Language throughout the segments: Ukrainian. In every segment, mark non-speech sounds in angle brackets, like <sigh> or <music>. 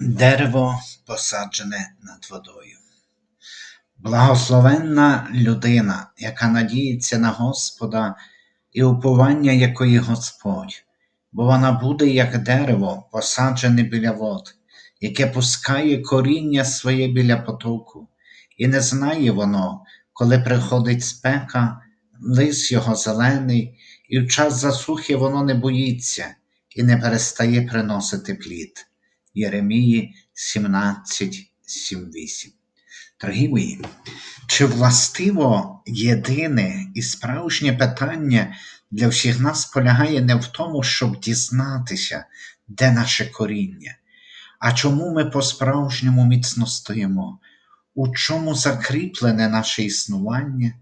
Дерево посаджене над водою. Благословенна людина, яка надіється на Господа і уповання якої Господь, бо вона буде як дерево, посаджене біля вод, яке пускає коріння своє біля потоку, і не знає воно, коли приходить спека, лис його зелений, і в час засухи воно не боїться і не перестає приносити плід. Єремії 17, 7, 8. Дорогі мої, чи властиво єдине і справжнє питання для всіх нас полягає не в тому, щоб дізнатися, де наше коріння, а чому ми по-справжньому міцно стоїмо, у чому закріплене наше існування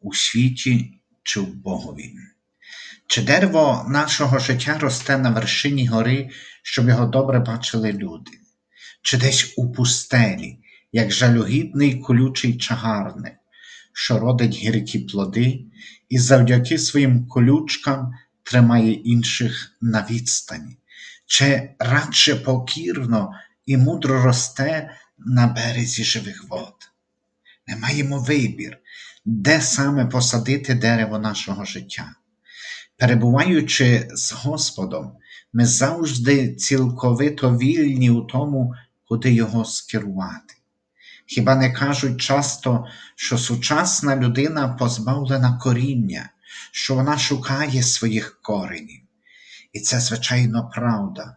у світі чи в Богові? Чи дерево нашого життя росте на вершині гори, щоб його добре бачили люди, чи десь у пустелі, як жалюгідний колючий чагарник, що родить гіркі плоди і завдяки своїм колючкам тримає інших на відстані, чи радше покірно і мудро росте на березі живих вод. Ми маємо вибір, де саме посадити дерево нашого життя. Перебуваючи з Господом, ми завжди цілковито вільні у тому, куди його скерувати. Хіба не кажуть часто, що сучасна людина позбавлена коріння, що вона шукає своїх коренів. І це, звичайно, правда.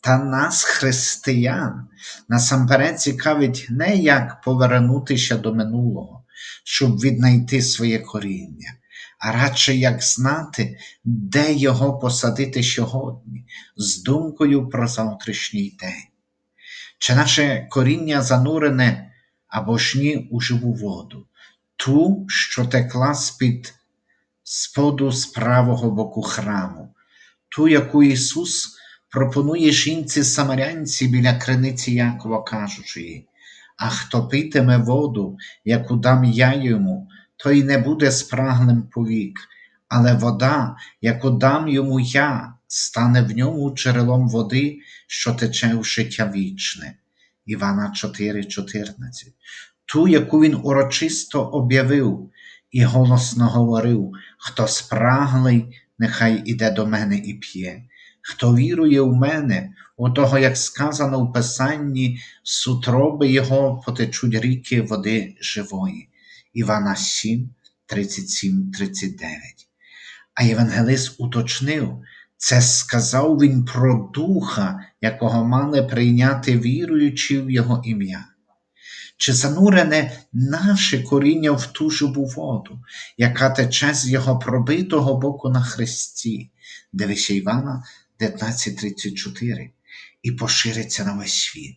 Та нас, християн, насамперед цікавить не як повернутися до минулого, щоб віднайти своє коріння, а радше як знати, де його посадити сьогодні, з думкою про завтрашній день. Чи наше коріння занурене або ж ні у живу воду, ту, що текла з-під споду з правого боку храму, ту, яку Ісус пропонує жінці самарянці біля криниці Якова, кажучи їй, а хто питиме воду, яку дам я йому, той не буде спраглим повік, але вода, яку дам йому я, стане в ньому джерелом води, що тече в життя вічне. Івана 4,14. Ту, яку він урочисто об'явив і голосно говорив, хто спраглий, нехай іде до мене і п'є. Хто вірує в мене, у того, як сказано в Писанні, з утроби його потечуть ріки води живої. Івана 7, 37, 39. А Євангелист уточнив, це сказав він про Духа, якого мали прийняти віруючи в Його ім'я. Чи занурене наше коріння в ту живу воду, яка тече з його пробитого боку на хресті, дивися Івана 19.34, і пошириться на весь світ.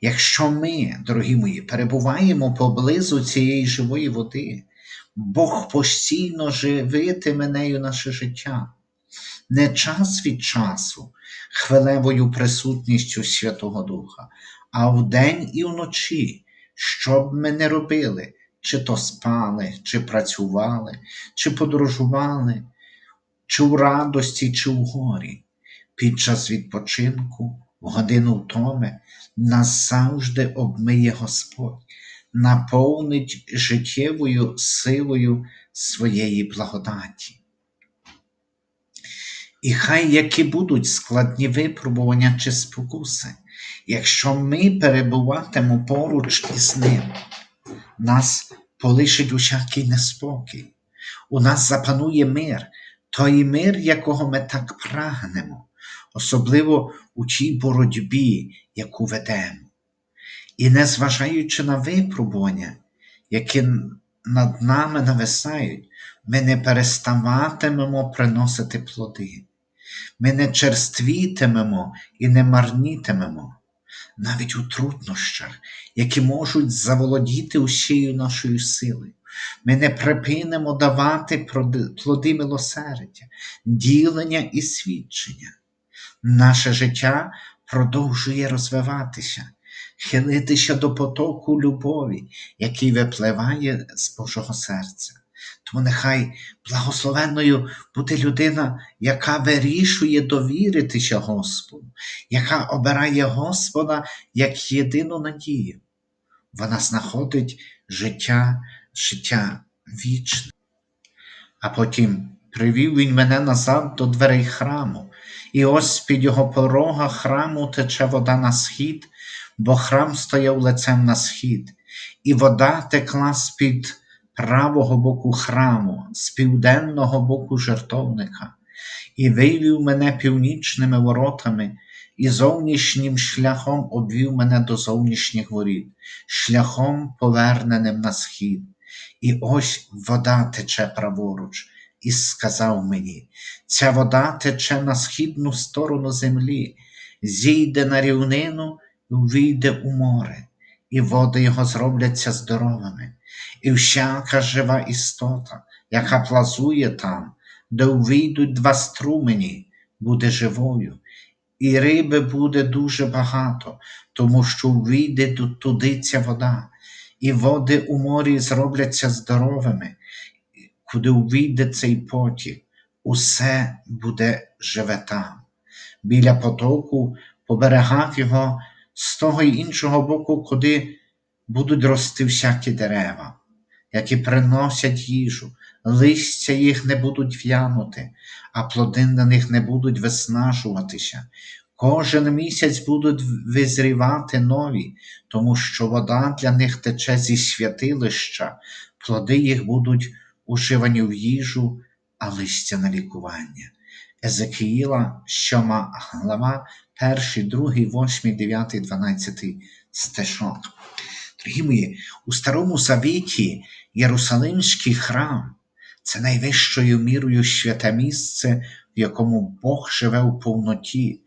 Якщо ми, дорогі мої, перебуваємо поблизу цієї живої води, Бог постійно живитиме нею наше життя, не час від часу, хвилевою присутністю Святого Духа, а вдень і вночі, що б ми не робили, чи то спали, чи працювали, чи подорожували, чи в радості, чи в горі, під час відпочинку, в годину втоми, нас завжди обмиє Господь, наповнить життєвою силою своєї благодаті. І хай які будуть складні випробування чи спокуси, якщо ми перебуватимо поруч із ним, нас полишить усякий неспокій, у нас запанує мир, той мир, якого ми так прагнемо, особливо у тій боротьбі, яку ведемо. І незважаючи на випробування, які над нами нависають, ми не переставатимемо приносити плоди. Ми не черствітимемо і не марнітимемо, навіть у труднощах, які можуть заволодіти усією нашою силою. Ми не припинимо давати плоди милосердя, ділення і свідчення. Наше життя продовжує розвиватися, хилитися до потоку любові, який випливає з Божого серця. Тому нехай благословенною буде людина, яка вирішує довіритися Господу, яка обирає Господа як єдину надію. Вона знаходить життя, життя вічне. А потім привів він мене назад до дверей храму, і ось під його порога храму тече вода на схід, бо храм стояв лицем на схід, і вода текла з-під правого боку храму, з південного боку жертовника, і вивів мене північними воротами, і зовнішнім шляхом обвів мене до зовнішніх воріт, шляхом поверненим на схід. І ось вода тече праворуч, і сказав мені: ця вода тече на східну сторону землі, зійде на рівнину і увійде у море, і води його зробляться здоровими, і всяка жива істота, яка плазує там, де увійдуть два струмені, буде живою, і риби буде дуже багато, тому що увійде туди ця вода, і води у морі зробляться здоровими, куди увійде цей потік, усе буде живе там. Біля потоку, по берегах його, з того й іншого боку, куди будуть рости всякі дерева, які приносять їжу, листя їх не будуть в'янути, а плоди на них не будуть виснажуватися. Кожен місяць будуть визрівати нові, тому що вода для них тече зі святилища, плоди їх будуть уживані в їжу, а листя на лікування. Езекіїла, 7 глава, 1, 2, 8, 9, 12 стежок. Дорогі мої, у Старому Завіті Єрусалимський храм це найвищою мірою святе місце, в якому Бог живе у повноті,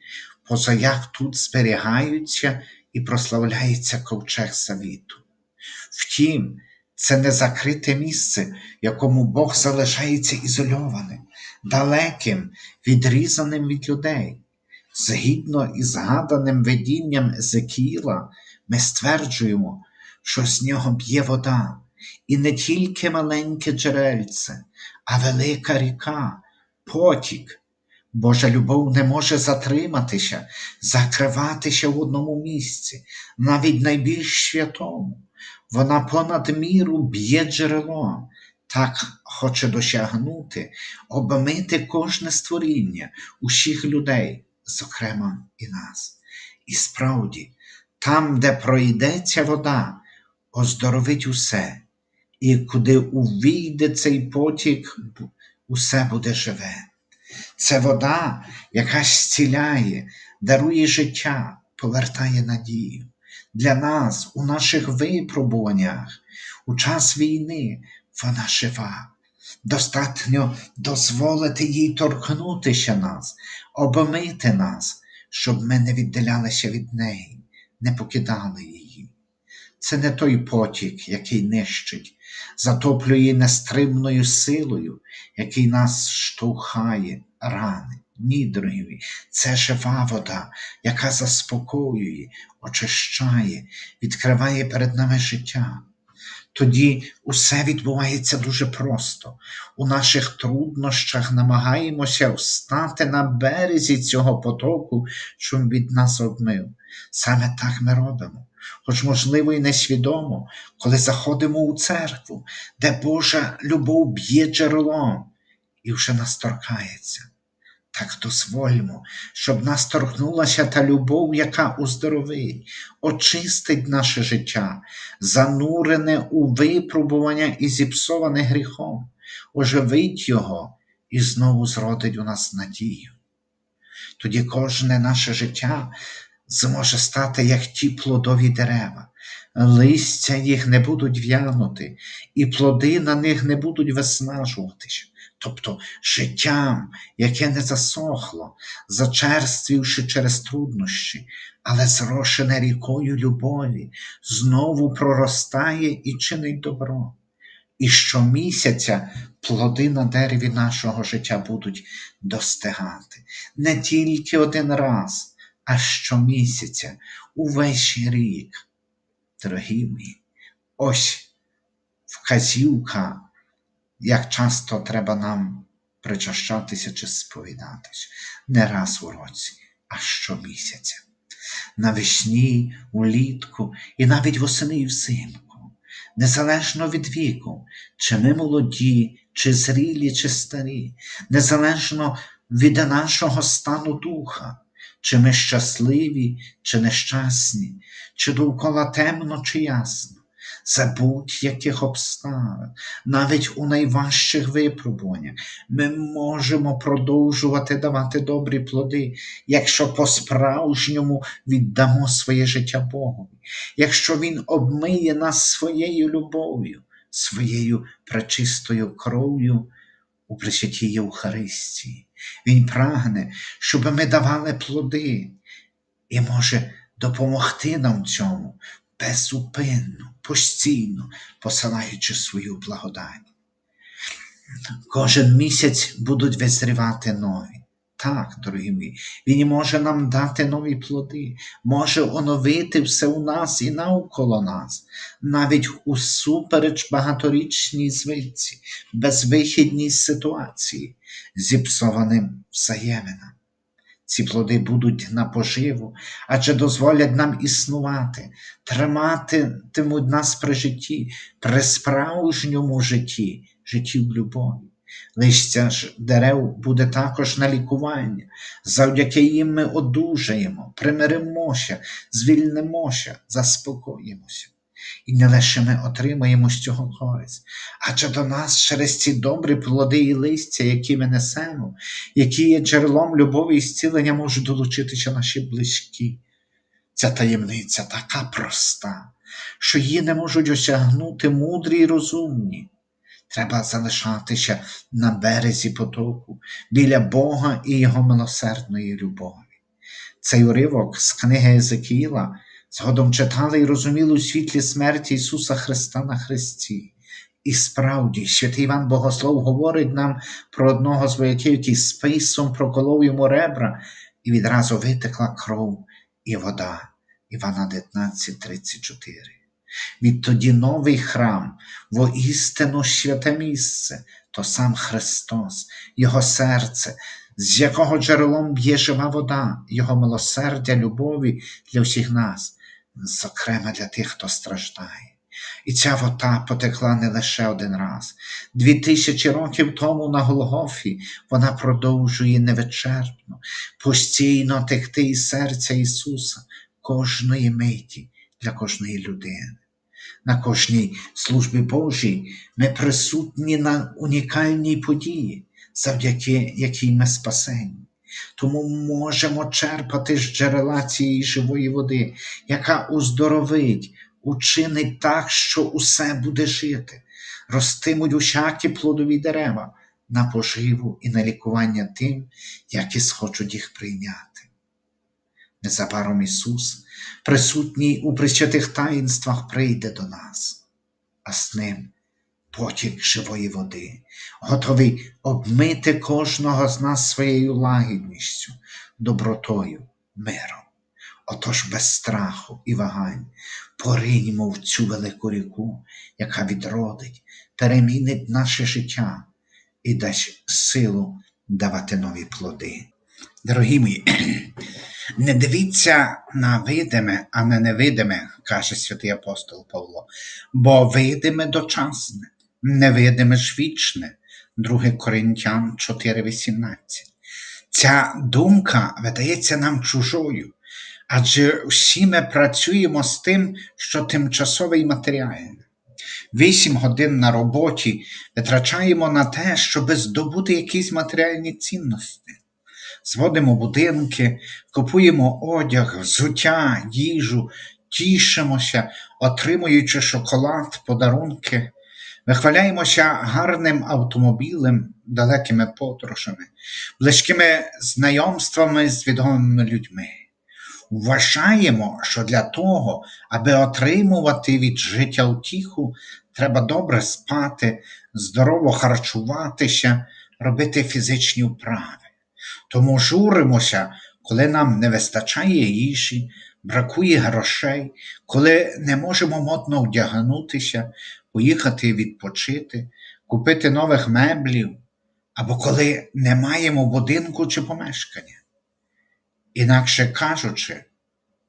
поза як тут зберігаються і прославляється ковчег завіту. Втім, це не закрите місце, якому Бог залишається ізольованим, далеким, відрізаним від людей. Згідно із згаданим видінням Езекіла, ми стверджуємо, що з нього б'є вода, і не тільки маленьке джерельце, а велика ріка, потік. Божа любов не може затриматися, закриватися в одному місці, навіть найбільш святому. Вона понад міру б'є джерело, так хоче досягнути, обмити кожне створіння, усіх людей, зокрема і нас. І справді, там, де пройдеться вода, оздоровить усе, і куди увійде цей потік, усе буде живе. Це вода, яка зціляє, дарує життя, повертає надію. Для нас у наших випробуваннях, у час війни вона жива. Достатньо дозволити їй торкнутися нас, обмити нас, щоб ми не віддалялися від неї, не покидали її. Це не той потік, який нищить, затоплює нестримною силою, який нас штовхає, рани. Ні, дорогі, це жива вода, яка заспокоює, очищає, відкриває перед нами життя. Тоді усе відбувається дуже просто. У наших труднощах намагаємося встати на березі цього потоку, що від нас обмив. Саме так ми робимо, хоч, можливо, і несвідомо, коли заходимо у церкву, де Божа любов б'є джерелом і вже нас торкається. Так дозвольмо, щоб нас торкнулася та любов, яка уздоровить, очистить наше життя, занурене у випробування і зіпсоване гріхом, оживить його і знову зродить у нас надію. Тоді кожне наше життя зможе стати, як ті плодові дерева, листя їх не будуть в'янути, і плоди на них не будуть виснажуватися тобто життям, яке не засохло, зачерствівши через труднощі, але зрошене рікою любові, знову проростає і чинить добро. І щомісяця плоди на дереві нашого життя будуть достигати не тільки один раз, а щомісяця, увесь рік. Дорогі мої, ось вказівка як часто треба нам причащатися чи сповідатись, не раз у році, а щомісяця. Навесні, улітку і навіть восени і взимку, незалежно від віку, чи ми молоді, чи зрілі, чи старі, незалежно від нашого стану духа, чи ми щасливі, чи нещасні, чи довкола темно, чи ясно, за будь-яких обставин, навіть у найважчих випробуваннях, ми можемо продовжувати давати добрі плоди, якщо по-справжньому віддамо своє життя Богові, якщо Він обмиє нас своєю любов'ю, своєю пречистою кров'ю у Пресвятій Євхаристії. Він прагне, щоб ми давали плоди і може допомогти нам цьому безупинно, постійно посилаючи свою благодать. Кожен місяць будуть визрівати нові. Так, дорогі мої, Він може нам дати нові плоди, може оновити все у нас і навколо нас, навіть усупереч багаторічній звичці, безвихідній ситуації, зіпсованим взаєминам. Ці плоди будуть на поживу, адже дозволять нам існувати, триматимуть нас при житті, при справжньому житті, житті в любові. Листя ж дерев буде також на лікування, завдяки їм ми одужаємо, примиримося, звільнимося, заспокоїмося. І не лише ми отримаємо з цього користь, адже до нас через ці добрі плоди і листя, які ми несемо, які є джерелом любові і зцілення, можуть долучитися наші близькі. Ця таємниця така проста, що її не можуть осягнути мудрі й розумні. Треба залишатися на березі потоку, біля Бога і Його милосердної любові. Цей уривок з книги Езекіїла згодом читали і розуміли у світлі смерті Ісуса Христа на Христі. І справді, святий Іван Богослов говорить нам про одного з вояків, який списом проколов йому ребра, і відразу витекла кров і вода. Івана 19:34. Відтоді новий храм, воістину святе місце, то сам Христос, Його серце, з якого джерелом б'є жива вода, Його милосердя, любові для всіх нас, зокрема для тих, хто страждає. І ця вода потекла не лише один раз. Дві тисячі років тому на Голгофі вона продовжує невичерпно, постійно текти із серця Ісуса кожної миті для кожної людини. На кожній службі Божій ми присутні на унікальній події, завдяки якій ми спасені. Тому можемо черпати з джерела цієї живої води, яка уздоровить, учинить так, що усе буде жити, ростимуть усякі плодові дерева на поживу і на лікування тим, які схочуть їх прийняти. Незабаром Ісус, присутній у присвятих таїнствах, прийде до нас, а з ним потік живої води, готовий обмити кожного з нас своєю лагідністю, добротою, миром. Отож без страху і вагань пориньмо в цю велику ріку, яка відродить, перемінить наше життя і дасть силу давати нові плоди. Дорогі мої, <clears throat> не дивіться на видиме, а не невидиме, каже святий апостол Павло, бо видиме дочасне, невидиме ж вічне, 2 Коринтян 4,18. Ця думка видається нам чужою, адже всі ми працюємо з тим, що тимчасове і матеріальне. Вісім годин на роботі витрачаємо на те, щоб здобути якісь матеріальні цінності. Зводимо будинки, купуємо одяг, взуття, їжу, тішимося, отримуючи шоколад, подарунки, вихваляємося гарним автомобілем, далекими подорожами, близькими знайомствами з відомими людьми. Вважаємо, що для того, аби отримувати від життя утіху, треба добре спати, здорово харчуватися, робити фізичні вправи. Тому журимося, коли нам не вистачає їжі, бракує грошей, коли не можемо модно вдягнутися, поїхати відпочити, купити нових меблів, або коли не маємо будинку чи помешкання. Інакше кажучи,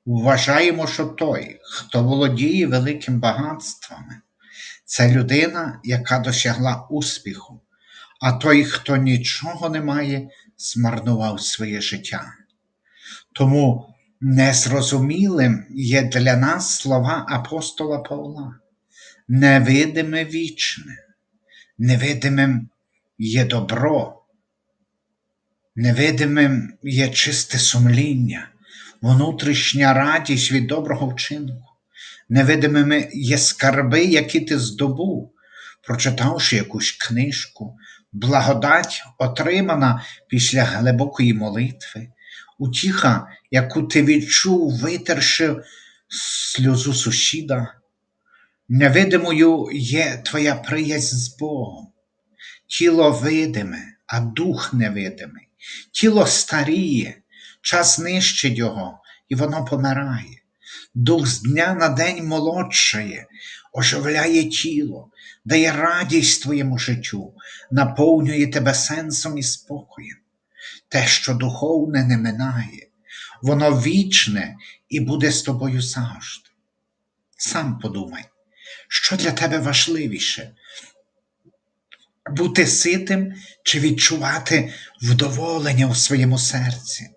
вважаємо, що той, хто володіє великим багатствами, це людина, яка досягла успіху, а той, хто нічого не має, змарнував своє життя. Тому незрозумілим є для нас слова апостола Павла. Невидиме вічне, невидимим є добро, невидимим є чисте сумління, внутрішня радість від доброго вчинку, невидимими є скарби, які ти здобув, прочитавши якусь книжку, благодать, отримана після глибокої молитви, утіха, яку ти відчув, витерши сльозу сусіда. Невидимою є твоя приязнь з Богом. Тіло видиме, а дух невидимий. Тіло старіє, час нищить його, і воно помирає. Дух з дня на день молодшає, оживляє тіло, дає радість твоєму життю, наповнює тебе сенсом і спокоєм. Те, що духовне, не минає, воно вічне і буде з тобою завжди. Сам подумай, що для тебе важливіше бути ситим чи відчувати вдоволення у своєму серці?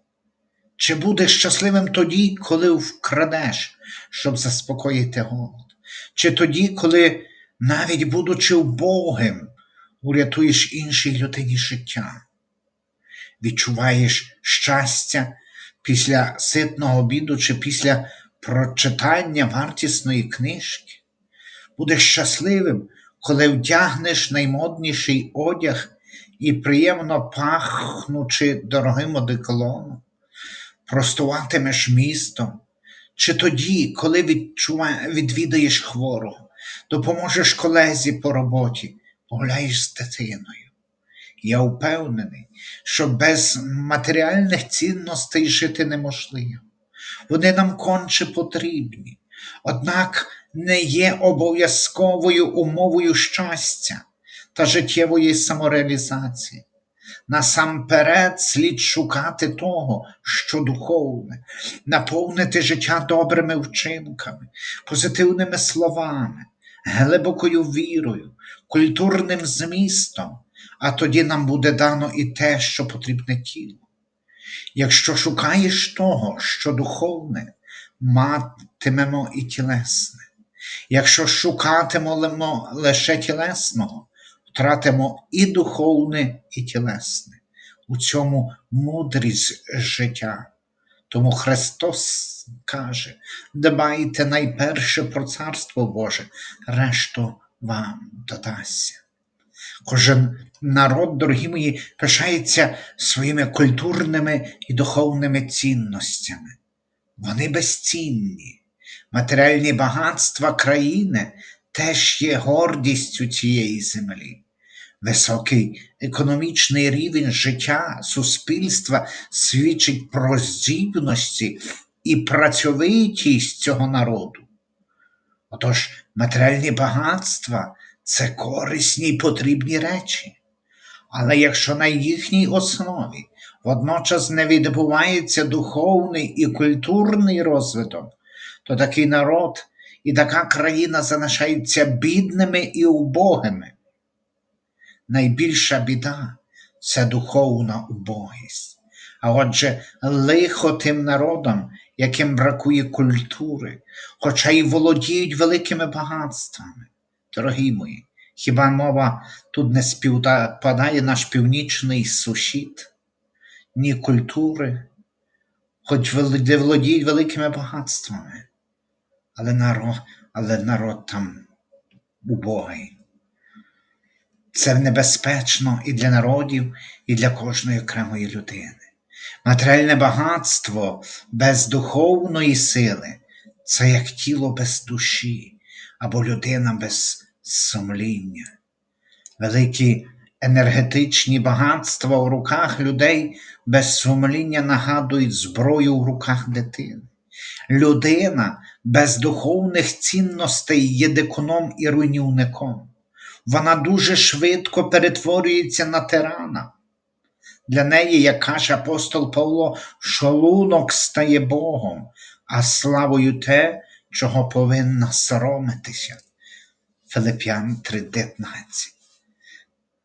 Чи будеш щасливим тоді, коли вкрадеш, щоб заспокоїти голод? Чи тоді, коли, навіть будучи убогим, урятуєш іншій людині життя? Відчуваєш щастя після ситного обіду чи після прочитання вартісної книжки? Будеш щасливим, коли вдягнеш наймодніший одяг і приємно пахнучи дорогим одеколоном, простуватимеш містом, чи тоді, коли відвідаєш хворого, допоможеш колезі по роботі, погуляєш з дитиною. Я впевнений, що без матеріальних цінностей жити неможливо. Вони нам конче потрібні, однак не є обов'язковою умовою щастя та життєвої самореалізації. Насамперед слід шукати того, що духовне, наповнити життя добрими вчинками, позитивними словами, глибокою вірою, культурним змістом, а тоді нам буде дано і те, що потрібне тілу. Якщо шукаєш того, що духовне, матимемо і тілесне. Якщо шукатимемо лише тілесного, втратимо і духовне, і тілесне. У цьому мудрість життя. Тому Христос каже: дбайте найперше про Царство Боже, решту вам додасться. Кожен народ, дорогі мої, пишається своїми культурними і духовними цінностями. Вони безцінні. Матеріальні багатства країни теж є гордістю цієї землі. Високий економічний рівень життя суспільства свідчить про здібності і працьовитість цього народу. Отож, матеріальні багатства це корисні й потрібні речі. Але якщо на їхній основі водночас не відбувається духовний і культурний розвиток, то такий народ і така країна залишаються бідними і убогими. Найбільша біда це духовна убогість. А отже, лихо тим народам, яким бракує культури, хоча й володіють великими багатствами. Дорогі мої, хіба мова тут не співпадає наш північний сусід, ні культури, хоч володіють великими багатствами, але народ, але народ там убогий. Це небезпечно і для народів, і для кожної окремої людини. Матеріальне багатство без духовної сили це як тіло без душі або людина без сумління. Великі енергетичні багатства у руках людей без сумління нагадують зброю в руках дитини. Людина без духовних цінностей є дикуном і руйнівником. вона дуже швидко перетворюється на тирана. Для неї, як каже апостол Павло, шолунок стає Богом, а славою те, чого повинна соромитися. Филип'ян 3:19.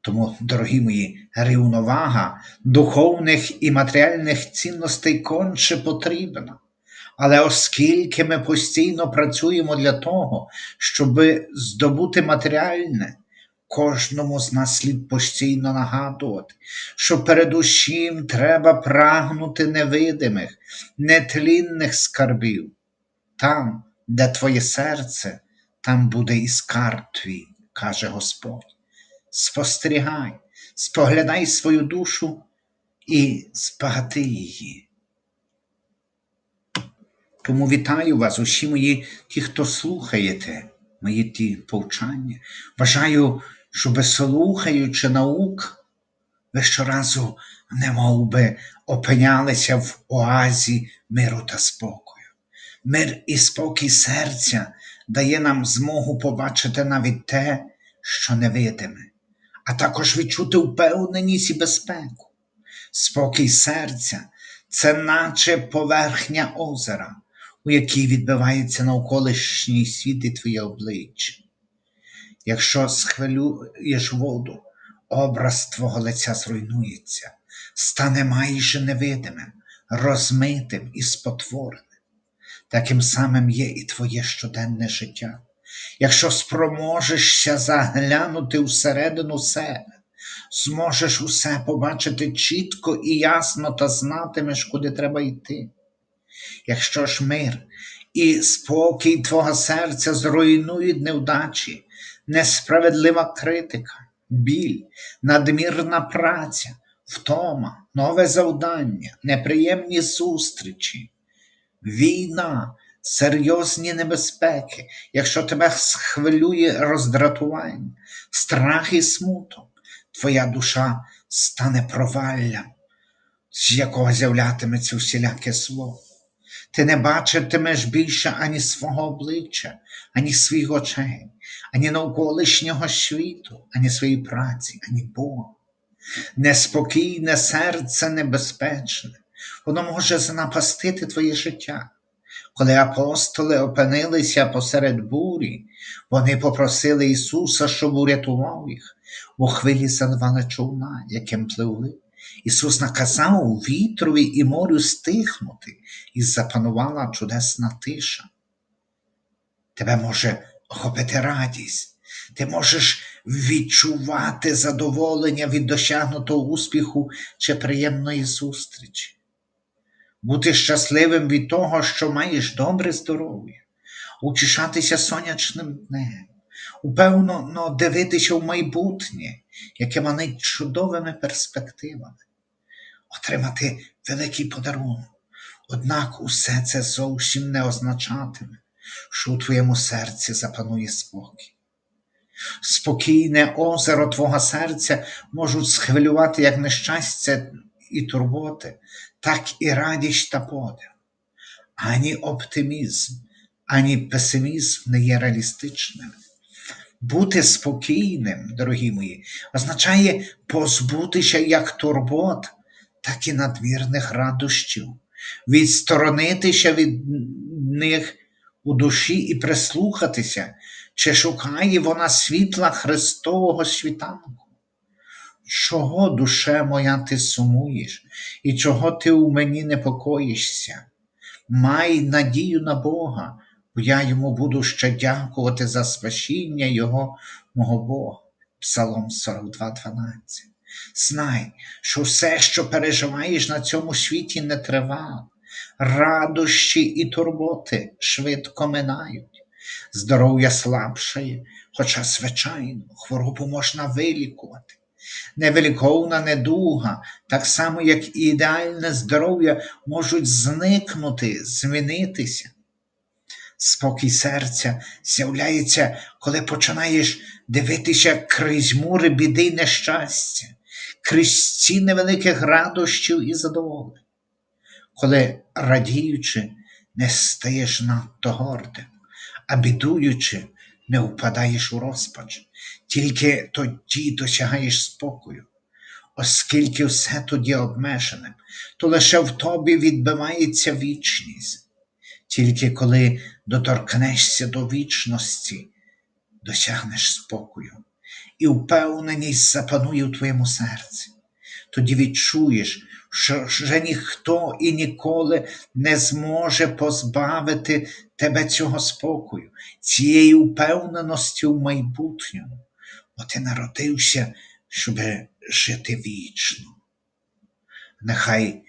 Тому, дорогі мої, рівновага духовних і матеріальних цінностей конче потрібна. Але оскільки ми постійно працюємо для того, щоб здобути матеріальне, кожному з нас слід постійно нагадувати, що передусім треба прагнути невидимих, нетлінних скарбів. Там, де твоє серце, там буде і скарб твій, каже Господь. Спостерігай, споглядай свою душу і збагати її. Тому вітаю вас, усі мої ті, хто слухаєте мої ті повчання. Бажаю, щоб слухаючи наук, ви щоразу не мов би опинялися в оазі миру та спокою. Мир і спокій серця дає нам змогу побачити навіть те, що невидиме, а також відчути впевненість і безпеку. Спокій серця це наче поверхня озера, у якій відбивається навколишній світ і твоє обличчя. Якщо схвилюєш воду, образ твого лиця зруйнується, стане майже невидимим, розмитим і спотвореним. Таким самим є і твоє щоденне життя. Якщо спроможешся заглянути всередину себе, зможеш усе побачити чітко і ясно та знатимеш, куди треба йти. Якщо ж мир і спокій твого серця зруйнують невдачі, несправедлива критика, біль, надмірна праця, втома, нове завдання, неприємні зустрічі, війна, серйозні небезпеки, якщо тебе схвилює роздратування, страх і смуток, твоя душа стане проваллям, з якого з'являтиметься всіляке зло. Ти не бачитимеш більше ані свого обличчя, ані своїх очей, ані навколишнього світу, ані своєї праці, ані Бога. Неспокійне серце небезпечне, воно може занапастити твоє життя. Коли апостоли опинилися посеред бурі, вони попросили Ісуса, щоб урятував їх, бо хвилі заливали човна, яким пливли. Ісус наказав вітрові і морю стихнути, і запанувала чудесна тиша. Тебе може охопити радість, ти можеш відчувати задоволення від досягнутого успіху чи приємної зустрічі, бути щасливим від того, що маєш добре здоров'я, утішатися сонячним днем, упевнено дивитися в майбутнє, яке манить чудовими перспективами, отримати великий подарунок. Однак усе це зовсім не означатиме, що у твоєму серці запанує спокій. Спокійне озеро твого серця можуть схвилювати як нещастя і турботи, так і радість та подив. Ані оптимізм, ані песимізм не є реалістичними. Бути спокійним, дорогі мої, означає позбутися як турбот, так і надмірних радощів, відсторонитися від них у душі і прислухатися, чи шукає вона світла Христового світанку. Чого, душе моя, ти сумуєш, і чого ти у мені непокоїшся? Май надію на Бога, я йому буду ще дякувати за спасіння Його, мого Бога. Псалом 42,12. Знай, що все, що переживаєш на цьому світі, не тривало. Радощі і турботи швидко минають. Здоров'я слабшає, хоча, звичайно, хворобу можна вилікувати. Невиліковна недуга, так само, як і ідеальне здоров'я, можуть зникнути, змінитися. Спокій серця з'являється, коли починаєш дивитися крізь мури біди й нещастя, крізь ці невеликих радощів і задоволень, коли радіючи, не стаєш надто гордим, а бідуючи, не впадаєш у розпач, тільки тоді досягаєш спокою. Оскільки все тоді обмежене, то лише в тобі відбивається вічність. Тільки коли доторкнешся до вічності, досягнеш спокою, і впевненість запанує у твоєму серці. Тоді відчуєш, що вже ніхто і ніколи не зможе позбавити тебе цього спокою, цієї впевненості в майбутньому, бо ти народився, щоб жити вічно. Нехай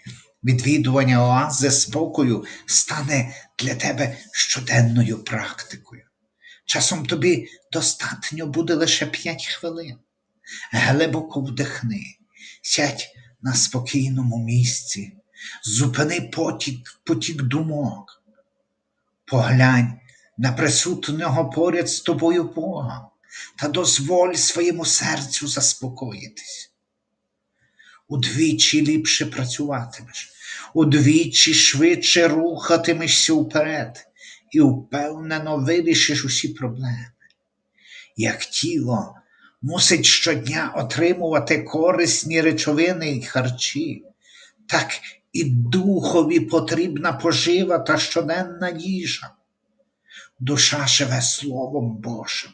відвідування оази спокою стане для тебе щоденною практикою. Часом тобі достатньо буде лише п'ять хвилин. Глибоко вдихни, сядь на спокійному місці, зупини потік, потік думок, поглянь на присутнього поряд з тобою Бога та дозволь своєму серцю заспокоїтись. Удвічі ліпше працюватимеш, удвічі швидше рухатимешся вперед і впевнено вирішиш усі проблеми. Як тіло мусить щодня отримувати корисні речовини й харчі, так і духові потрібна пожива та щоденна їжа. Душа живе Словом Божим,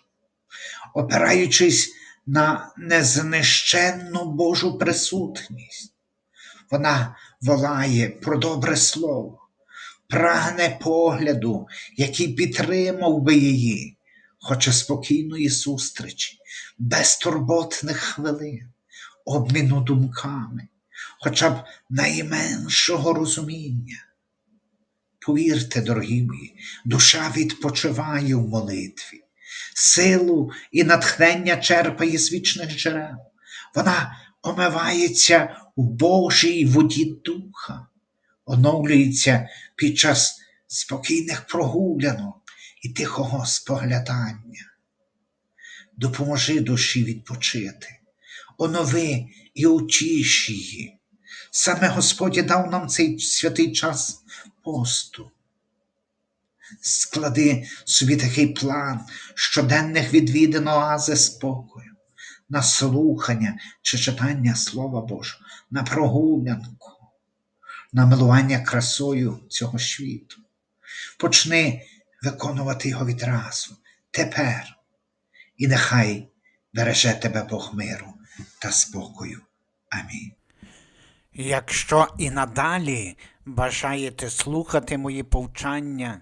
опираючись на незнищенну Божу присутність. Вона волає про добре слово, прагне погляду, який підтримав би її, хоче спокійної зустрічі, безтурботних хвилин, обміну думками, хоча б найменшого розуміння. Повірте, дорогі мої, душа відпочиває в молитві, силу і натхнення черпає з вічних джерел. Вона омивається в Божій воді духа, оновлюється під час спокійних прогулянок і тихого споглядання. Допоможи душі відпочити, онови і утіш її. Саме Господь дав нам цей святий час посту. Склади собі такий план щоденних відвідин оази спокою, на слухання чи читання Слова Божого, на прогулянку, на милування красою цього світу. Почни виконувати його відразу, тепер, і нехай береже тебе Бог миру та спокою. Амінь. Якщо і надалі бажаєте слухати мої повчання,